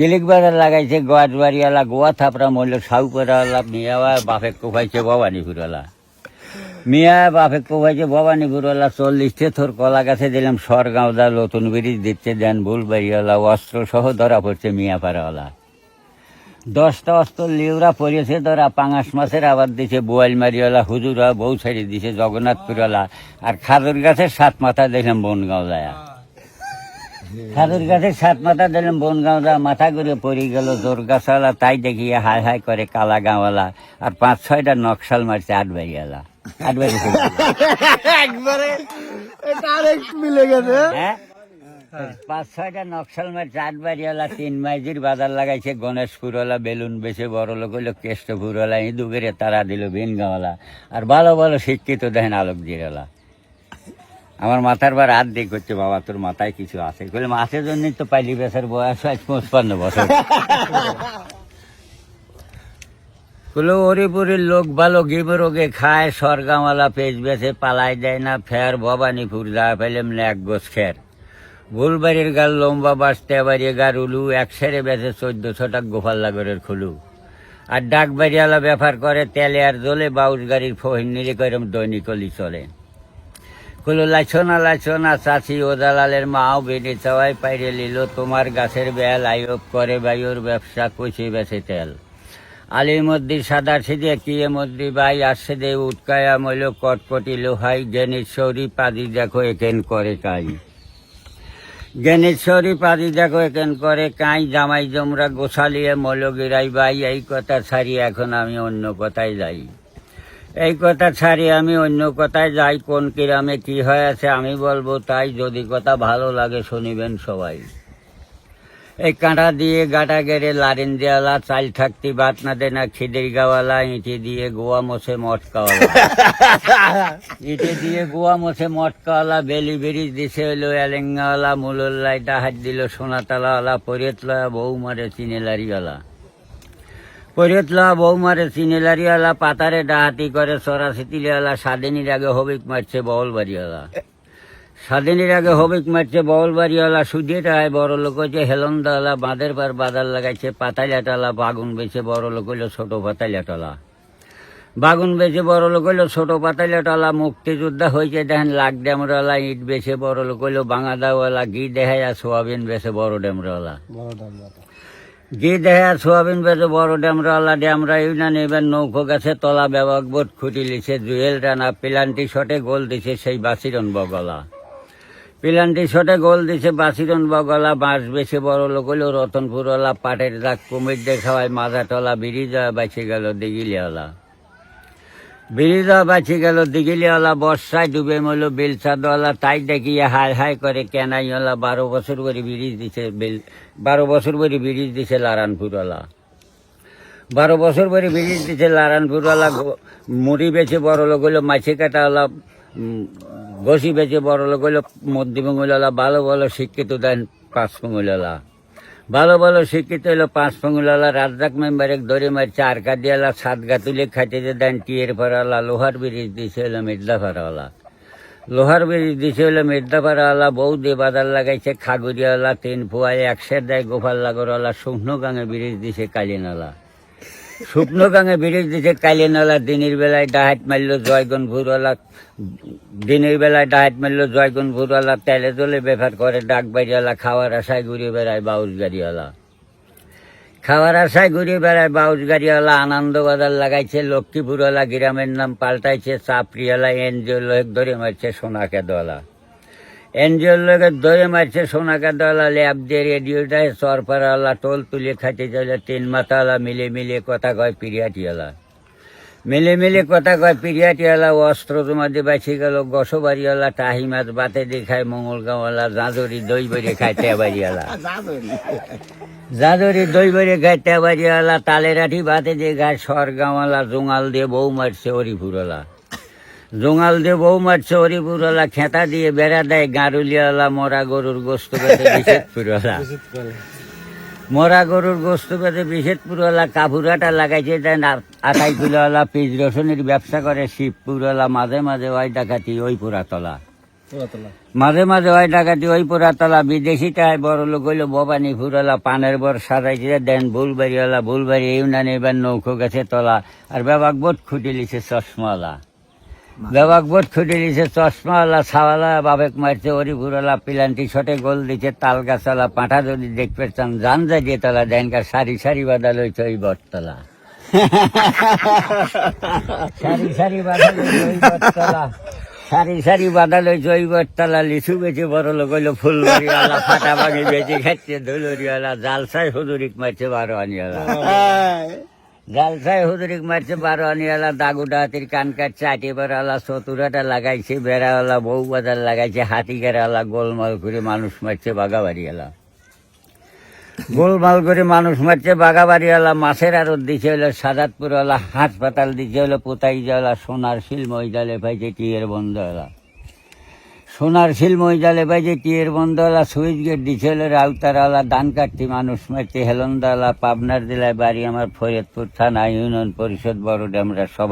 কিলিক বাজার লাগাইছে গোয়াজ বাড়িওয়ালা গোয়া থাপড়া মরল সাউপাড়াওয়ালা মিয়াওয়া বাপে কোপাইছে ভবানীপুরওয়ালা। মিয়া বাপে কোপাইছে ভবানীপুরওয়ালা চল্লিশটে থর কলা গাছে দিলাম সরগাঁও দা নতুন ব্রিজ দিচ্ছে দেন বুলবাড়িওয়ালা অস্ত্র সহ ধরা পড়ছে মিয়াপাড়াওয়ালা। দশটা অস্ত্র লিওরা পড়েছে, ধরা পাঙাশ মাছের আবার দিছে, বোয়াল মারিওয়ালা, হুজুরা বউ ছাড়ি দিছে, জগন্নাথপুরওয়ালা, আর খাদুর গাছের সাত মাথা দেখলাম বনগাঁও যায় খাদুর গাছের সাত মাথা দিলাম বনগাঁও যা মাথা করে পড়ে গেল জোর গাছওয়ালা তাই দেখিয়ে হাই হাই করে কালা গাঁওয়ালা। আর পাঁচ ছয়টা নকশাল মারছে আট বাড়িওয়ালা আট বাড়ি একবারে মিলে গেছে। হ্যাঁ? পাঁচ ছয়টা নকশাল মারছে আট বাড়িওয়ালা তিন মাইজির বাজার লাগাইছে গণেশপুরওয়ালা বেলুন বেছে বড় লোক হইল কেষ্টপুরওয়ালা ইঁদুগেরে তারা দিল ভিনগাঁওয়ালা আর ভালো ভালো শিক্ষিত দেখেন আলোকজিরওয়ালা আমার মাথার বার হাত দিয়ে করছে, বাবা, তোর মাথায় কিছু আছে? বলে আছে জন্যই তো পাইলি বেসার বয়স, আজ পঁচপান্ন বছর। বলে হরিপুরের লোক ভালো গিবরোগে খায় সরগামালা পেজ বেছে, পালাই দেয় না, ফের ভবানীপুর যা পেলাম না, এক গোছ খের। ভুলবাড়ির গাল লম্বা বাস তেবাড়ি গার উলু, এক সেরে বেছে চোদ্দ ছটা গোপাল লাগরের খুলু। আর ডাকবাড়িওয়ালা ব্যাপার করে, তেলে আর জলে বাউস গাড়ির ফহিন নিলে কইরম দৈনিকলি চলে। কুলো লাইছো না লাইছো না চাষি ও দালালের মাও বেড়ে চাওয়াই পাইরে লিল তোমার গাছের বেল আইব করে বায়ুর ব্যবসা কচি বেছে তেল। আলিমদ্দির সাদা সিদে কিয়ে মদ্দি বাই আসছে দে উৎকায়া মইল কটকটি লোহাই। জ্ঞানেশ্বরী পাদি দেখো একেন করে কাই। জ্ঞানেশ্বরী পাদি দেখো একেন করে কাই। জামাই জমরা গোসালিয়ে মল গিরাই বাই এই কথা ছাড়ি এখন আমি অন্য কথায় যাই। এই কথা ছাড়ি, আমি অন্য কথায় যাই, কোন কিরামে কি হয়ে আছে আমি বলব তাই, যদি কথা ভালো লাগে শুনিবেন সবাই। এই কাঁটা দিয়ে গাটা গেড়ে লারিন দেওয়ালা, চাল থাকতি বাত না দে না খিদির গাওয়ালা, ইঁটে দিয়ে গোয়া মোছে মটকাওয়ালা। ইঁটে দিয়ে গোয়া মোছে মটকাওয়ালা, বেলি বেরিজ দিছে হইল এলেঙ্গাওয়ালা মুলল্লাই ডাহাত দিল সোনাতালাওয়ালা পরিয়তলা বউ মারে চিনেলারিওয়ালা পরিয়তলা বউ মারে চিনেলারিওয়ালা পাতারে ডাহাতি করে সরাসি তিলিওয়ালা স্বাধীনির আগে হবিক মারছে বহল বাড়িওয়ালা স্বাধীনের আগে হবিক মারছে বহল বাড়িওয়ালা সুদিয়ে টায় বড় লোক হচ্ছে হেলন্দাওয়ালা, বাঁধের পার বাজার লাগাইছে, পাতাইলাটালা, বাগুন বেছে বড় লোক হইল ছোট পাতাইলাটলা। বাগুন বেছে বড় লোক হইল ছোট পাতাইলাটলা, মুক্তিযোদ্ধা হয়েছে দেখেন লাখ ড্যামরালা ইট বেছে বড় লোক হইল, বাঙাদাওয়ালা, ঘি দেখায় আর সোয়াবিন বেছে বড় ড্যামরালা বড় দাম দাদা দেহা সোয়াবিন বেজে বড় ড্যামরালা ড্যামরা ইউনিয়ন এবার নৌকো গেছে, তলা ব্যবহার বোট খুঁটি লিছে, জুয়েল রানা, পিলান্টি শটে গোল দিছে সেই বাসিরন বগলা। পিলান্টি শটে গোল দিছে বাসিরন বগলা, বাঁশ বেশি বড় লোক হইল, রতনপুরওয়ালা পাটের দাগ কুমির দেখাওয়ায় মাজাটলা বিড়ি যাওয়া বাঁচে গেল দিঘিলিওয়ালা। যাওয়া বাঁচে গেল দিঘিলিওয়ালা বর্ষায় ডুবে মইল বেলচাঁদওয়ালা। তাই দেখিয়ে হাই হাই করে কেনাইওয়ালা বারো বছর করে ব্রিজ দিছে বেল বারো বছর করে ব্রিজ দিছে লারানপুরওয়ালা। বারো বছর পরে ব্রিজ দিছে লারানপুরওয়ালা মুড়ি বেছে বড় লোক হইল মাছি কাটাওয়ালা ঘষি বেছে বড় লোক হইল মধ্যমঙ্গলওয়ালা, ভালো ভালো শিক্ষিত দেন পাঁচ পঙ্গলওয়ালা ভালো ভালো শিক্ষিত হইল, পাঁচ পঙ্গলওয়ালা রাজ্জাক মেম্বার এক ধরে মারছে আর কাদিয়ালা সাত গা তুলে খাইতে দেন টিয়ের পাড়াওয়ালা লোহার ব্রিজ দিছে হইল মির্জা পাড়াওয়ালা লোহার ব্রিজ দিছে হইল মির্জা বউ দিয়ে বাজার লাগাইছে খাগুরিয়ালা তিন ফুয়ায় একশের দেয় গোপাল লাগরওয়ালা, শুকনো গাঙে ব্রিজ দিছে কালিনালা। শুকনো গাঙে ব্রিজ দিছে কালিনালা দিনের বেলায় ডাহাত মারলো জয়গন ভুরওয়ালা, দিনের বেলায় ডাহাত মারলো জয়গন ভুরওয়ালা, তেলে জলে ব্যাপার করে ডাক বাড়িওয়ালা খাওয়ার আশায় ঘুরিয়ে বেড়ায় বাউস গাড়িওয়ালা খাওয়ার আশায় ঘুরিয়ে বেড়ায় বাউস গাড়িওয়ালা আনন্দ বাজার লাগাইছে, লক্ষ্মীপুরওয়ালা গ্রামের নাম পাল্টাইছে, চাপড়িওয়ালা এনজিও লোক ধরে মারছে সোনাকে দলা এনজিও লোকের ধরে মারছে, সোনাকে দিয়ে রেডিওটায় সরপারাওয়ালা টোল তুলে খাইতে চলে তিন মাথাওয়ালা মিলে মিলে কথা কয় পিরিয়াটিওয়ালা মিলে মিলে কথা কয় পিরিয়াটিওয়ালা অস্ত্র তোমাদের বাঁচি গেল, গসবাড়িওয়ালা টাহি মাছ বাতে দিয়ে খায় মঙ্গলগাঁওয়ালা জাঁজরি দই বেড়ে খায় তেবাড়িওয়ালা। জাদরি দই বেড়ে খায় তেবাড়িওয়ালা, তালেরাঠি বাতে দিয়ে খায় সরগাঁওয়ালা, জোঙাল দিয়ে বউ মারছে হরিপুরওয়ালা জোঙাল দিয়ে বউ মারছে হরিপুরওয়ালা খেতা দিয়ে বেড়া দেয় গারুলিওয়ালা মরা গরুর গোস্ত বেঁধে মরা গরুর গোস্ত বেঁধে বিশেষপুরওয়ালা কাপুরাটা লাগাইছে আটাই কিলোওয়ালা পিজ রসুনের ব্যবসা করে শিবপুরওয়ালা মাঝে মাঝে ওই ডাকাতি ওই পুরাতলা। মাঝে মাঝে ওই ডাকাতি ওই পুরাতলা বিদেশিটাই বড় লোক হইল ভবানী ফুরলা পানের বর সাজাইছে দেন বুলবাড়িওয়ালা বুলবাড়ি ইউনানি এবার নৌকো গেছে তলা আর বেবাক বোট খুঁটি লিছে চশমাওয়ালা। বেবাক বোট খুঁটি লিছে চশমাওয়ালা ছাওয়ালা বাবেক মারছে হরিপুরওয়ালা পিলান্টি শটে গোল দিছে তাল গাছওয়ালা পাঁঠা যদি দেখতে চান জান যায় দিয়ে তলা দেনকার সারি সারি বাদা লইছে ওই বটতলা। সারি সারি বাদা লইছে ওই বটতলা। সারি সারি বাদা লইছে ওই বটতলা লিচু বেচে বড় লোক হইল ফুলবাড়িওয়ালা ফাটা বাগি বেচে খাচ্ছে ধুলুরিওয়ালা জালসাই হুদুরিক মারছে বারো জালসাই হুদুরিক মারছে বারো আনিওয়ালা দাগুডা হাতির কান কাটছে আটি বেড়াওয়ালা চতুরাটা লাগাইছে, বেড়াওয়ালা বউ বাজার লাগাইছে হাতি গেরাওয়ালা গোলমাল করে মানুষ মারছে বাগাবাড়িওয়ালা গোলমাল করে মানুষ মারছে বাগাবাড়িওয়ালা মাছের আরত দিছে হলো সাদাতপুরওয়ালা, হাসপাতাল দিছে হলো পোতাই যাওয়ালা সোনার শিল মহিদালে পাইছে টিয়ের বন্ধওয়ালা। সোনার শিল মহিজালে বাইজে টিয়ের বন্দলা, সুইচ গেট, ডিসেলের আউতারালা দানকাটি মানুষ মারছে হেলন্দালা, পাবনার জেলায় বাড়ি আমার ফরিদপুর থানা, ইউনিয়ন পরিষদ বড় ডেমরা সব